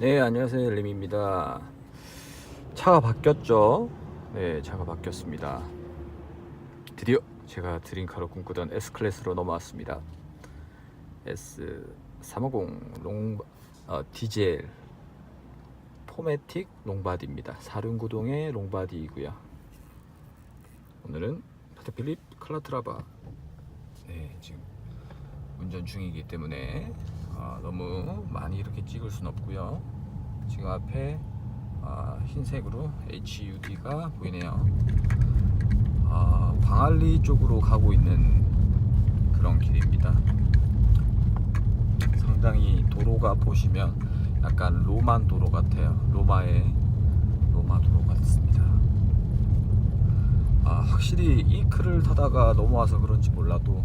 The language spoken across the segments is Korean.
네, 안녕하세요. 엘림입니다. 차가 바뀌었죠? 네, 차가 바뀌었습니다. 드디어 제가 드림카로 꿈꾸던 S클래스로 넘어왔습니다. S350 롱, 어, 디젤 포매틱 롱바디입니다. 사륜구동의 롱바디이고요. 오늘은 파테필립 클라트라바 네, 지금 운전 중이기 때문에 아, 너무 많이 이렇게 찍을 순 없고요. 지금 앞에 아, 흰색으로 HUD가 보이네요. 아, 광안리 쪽으로 가고 있는 그런 길입니다. 상당히 도로가 보시면 약간 로만 도로 같아요. 로마의 로마 도로 같습니다. 아, 확실히 이크를 타다가 넘어와서 그런지 몰라도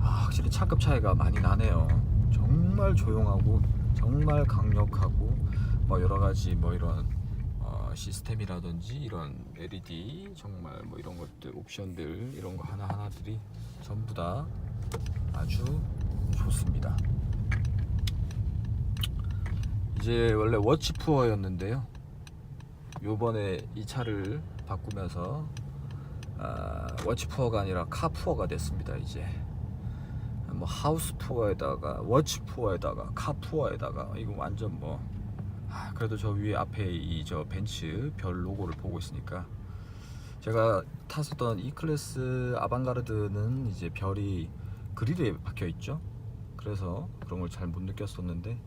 아, 확실히 차급 차이가 많이 나네요. 정말 조용하고 정말 강력하고 뭐 여러 가지 뭐 이런 어, 시스템이라든지 이런 LED 정말 뭐 이런 것들 옵션들 이런 거 하나 하나들이 전부 다 아주 좋습니다. 이제 원래 워치 푸어였는데요. 요번에 이 차를 바꾸면서 아, 워치 푸어가 아니라 카 푸어가 됐습니다. 이제 뭐 하우스 푸어에다가 워치 푸어에다가 카 푸어에다가 이거 완전 뭐 아, 그래도 저 위에 앞에 이 저 벤츠 별 로고를 보고 있으니까 제가 탔었던 E 클래스 아방가르드는 이제 별이 그리드에 박혀 있죠. 그래서 그런 걸 잘 못 느꼈었는데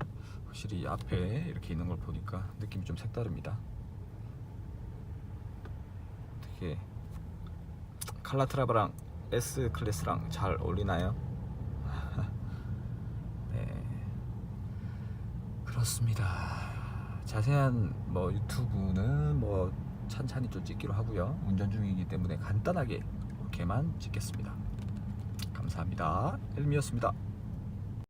확실히 앞에 이렇게 있는 걸 보니까 느낌이 좀 색다릅니다. 되게 칼라트라바랑 S 클래스랑 잘 어울리나요? 네 그렇습니다. 자세한 뭐 유튜브는 뭐 찬찬히 좀 찍기로 하고요. 운전 중이기 때문에 간단하게 이렇게만 찍겠습니다. 감사합니다. 엘미였습니다.